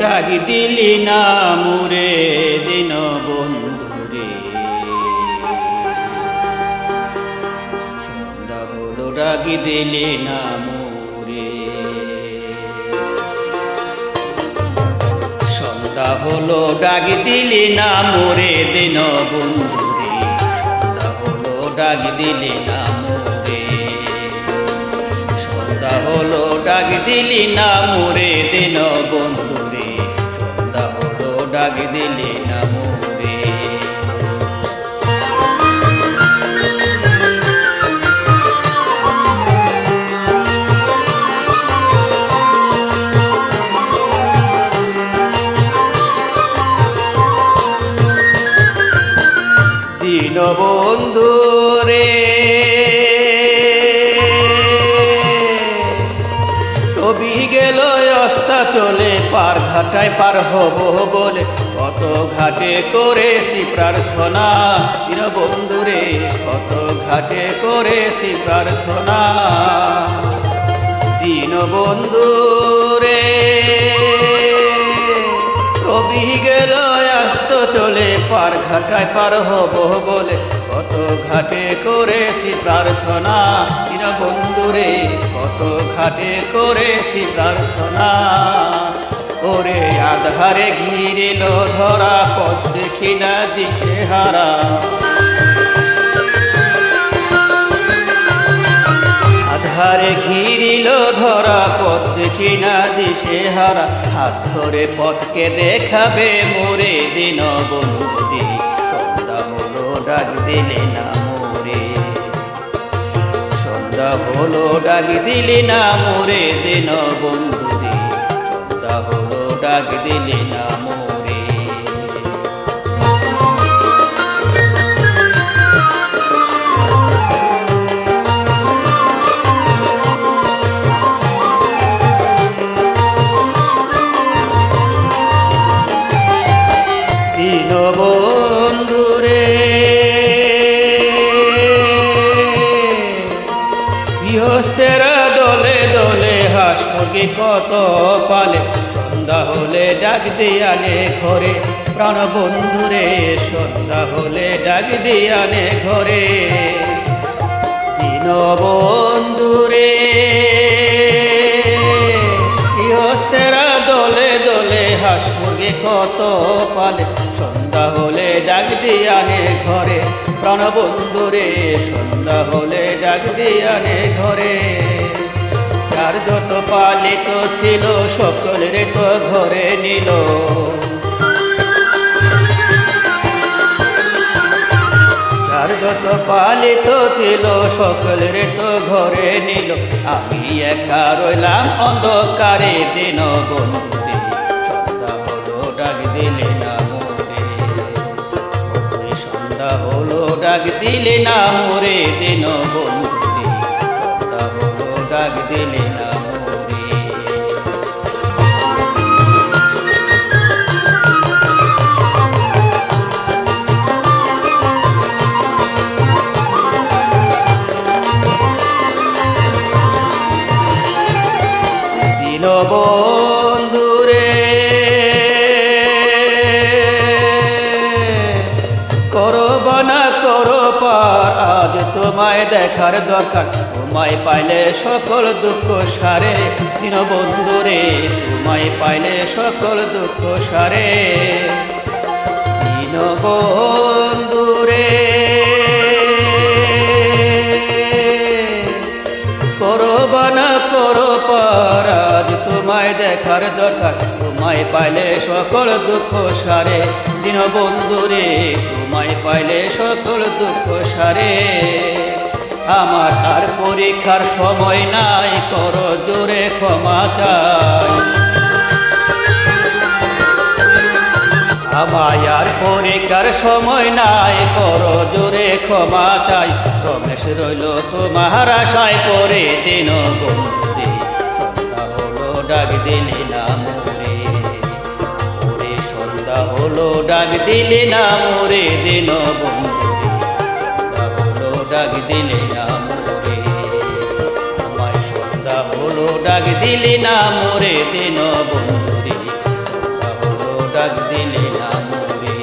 ডাকি দিলি না মুরে, দিন বন্ধুরে। সন্ধ্যা দিলি না মুরে। সন্ধ্যা হলো, ডাকি দিলি না মোরে, দিন বন্ধুরে। সন্ধ্যা হলো, ডাকি দিলি না ডাক দিলি না মোরে, দিন সন্ধ্যা ডাক দিলি না মোরে। দিন বন্ধু রে কবি গেল অস্তা চলে, পার ঘাটায় পার হব বলে। কত ঘাটে করেছি প্রার্থনা দিন বন্ধু রে কত ঘাটে করেছি প্রার্থনা। দিন বন্ধু রে কবি গেল আস্ত চলে, পার ঘাটায় পার হব বলে। কত ঘাটে করেছি প্রার্থনা। বন্ধুরে কত ঘাটে করেছি প্রার্থনা। ওরে আধারে ঘিরিল ধরা, পথ দেখি না দিকে হারা। আধারে ঘিরিল ধরা, পথ দেখি না দিশে হারা। হাত ধরে পথকে দেখাবে মোরে দিন হলো ডাক দিলে না মোরে। সন্ধ্যা হলো ডাক দিলে না মোরে দিন বন্ধুরে। সন্ধ্যা হলো ডাক দিলে না কত পালে, সন্ধ্যা হলে ডাক দিয়ানে ঘরে। প্রাণ বন্ধুরে, সন্ধ্যা হলে ডাক দিয়ানে ঘরে। দিন বন্ধুরে ইহস্তেরা দলে দলে হাঁস মুরগি কত পালে, সন্ধ্যা হলে ডাক দিয়ানে ঘরে। প্রাণ বন্ধুরে, সন্ধ্যা হলে ডাক দিয়ানে ঘরে। যার যত পালিত ছিল সকলের তো ঘরে নিল। যত পালিত ছিল সকলের তো ঘরে নিল। আমি একা রইলাম অন্ধকারে দিন বন্ধুরে সন্ধ্যা হলো, ডাক দিলে না মোরে। সন্ধ্যা হলো, ডাক দিলে না মোরে দিন হলো, ডাক দিলে দেখার দরকার, তোমায় পাইলে সকল দুঃখ সারে। দিন বন্ধুরে তোমায় পাইলে সকল দুঃখ সারে। দিন বন্ধুরে করো বানা করো পারাজ তোমায় দেখার দরকার, তোমায় পাইলে সকল দুঃখ সারে। দিন বন্ধুরে তোমায় পাইলে সকল দুঃখ সারে। আমার আর পরীক্ষার সময় নাই, করো জোরে ক্ষমা চাই। আমায় আর পরীক্ষার সময় নাই, করো জোরে ক্ষমা চাই। রমেশ রইল তোমার আশায় করে দিন ডাক দিলে না মোরে। ওরে সন্ধ্যা হলো ডাক দিলে না মোরে, দিন বন্ধুরে দিলে না মোরে। আমায় সন্ধ্যা হলো ডাক দিলে না মোরে, দিন বন্ধুরে। হলো ডাক দিলে না মোরে।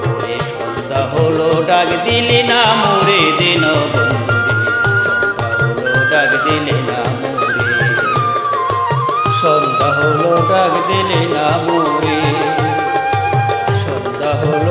মোরে সন্ধ্যা হলো ডাক দিলে না মোরে, দিন বন্ধুরে। হলো ডাক দিলে না মোরে। সন্ধ্যা হলো ডাক দিলে না মোরে। সন্ধ্যা হলো